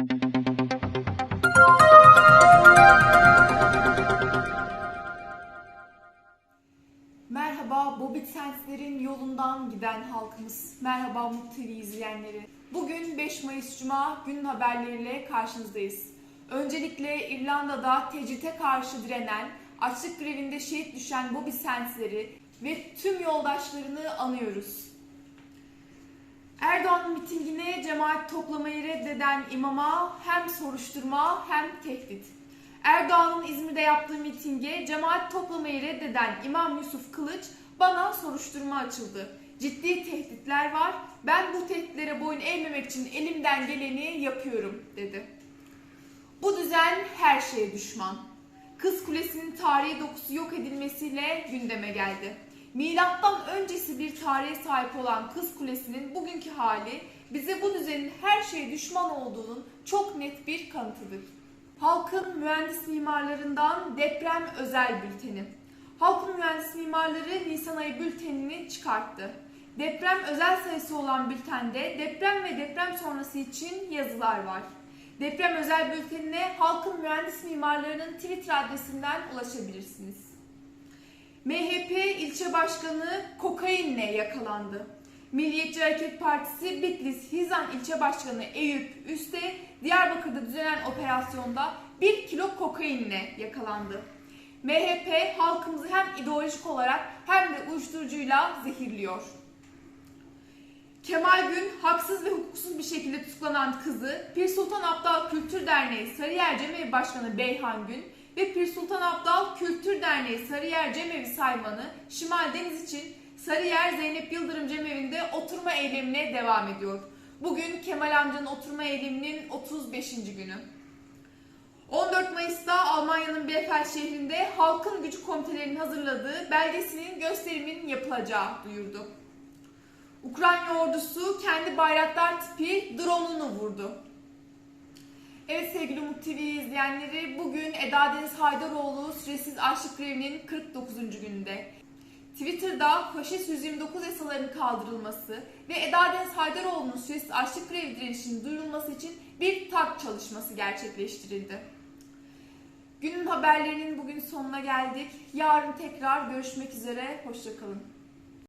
Merhaba Bobit Sents'lerin yolundan giden halkımız. Merhaba Mutlu TV izleyenleri. Bugün 5 Mayıs Cuma günün haberleriyle karşınızdayız. Öncelikle İrlanda'da tecrite karşı direnen, açlık grevinde şehit düşen Bobby Sands'leri ve tüm yoldaşlarını anıyoruz. Erdoğan mitingine cemaat toplamayı reddeden imama hem soruşturma hem tehdit. Erdoğan'ın İzmir'de yaptığı mitinge cemaat toplamayı reddeden İmam Yusuf Kılıç bana soruşturma açıldı. Ciddi tehditler var. Ben bu tehditlere boyun eğmemek için elimden geleni yapıyorum dedi. Bu düzen her şeye düşman. Kız Kulesi'nin tarihi dokusu yok edilmesiyle gündeme geldi. Milattan öncesi bir tarihe sahip olan Kız Kulesi'nin bugünkü hali bize bu düzenin her şeye düşman olduğunun çok net bir kanıtıdır. Halkın mühendis mimarlarından deprem özel bülteni. Halkın mühendis mimarları Nisan ayı bültenini çıkarttı. Deprem özel sayısı olan bültende deprem ve deprem sonrası için yazılar var. Deprem özel bültenine halkın mühendis mimarlarının Twitter adresinden ulaşabilirsiniz. MHP ilçe başkanı kokainle yakalandı. Milliyetçi Hareket Partisi Bitlis Hizan ilçe başkanı Eyüp Üste Diyarbakır'da düzenlenen operasyonda 1 kilo kokainle yakalandı. MHP halkımızı hem ideolojik olarak hem de uyuşturucuyla zehirliyor. Kemal Gün haksız ve hukuksuz bir şekilde tutuklanan kızı Pir Sultan Abdal Kültür Derneği Sarıyer Cemevi Başkanı Beyhan Gün ve Pir Sultan Abdal Kültür Derneği Sarıyer Cemevi Saymanı Şimal Deniz için Sarıyer Zeynep Yıldırım Cemevi'nde oturma eylemine devam ediyor. Bugün Kemal amcanın oturma eyleminin 35. günü. 14 Mayıs'ta Almanya'nın Bielefeld şehrinde Halkın Gücü Komitelerinin hazırladığı belgesinin gösteriminin yapılacağı duyurdu. Ukrayna ordusu kendi bayraktar tipi drone'unu vurdu. Evet sevgili Umut TV izleyenleri bugün Eda Deniz Haydaroğlu süresiz açlık grevinin 49. gününde. Twitter'da faşist 129 yasalarının kaldırılması ve Eda Deniz Haydaroğlu'nun süresiz açlık grevi direnişinin duyurulması için bir tak çalışması gerçekleştirildi. Günün haberlerinin bugün sonuna geldik. Yarın tekrar görüşmek üzere. Hoşçakalın.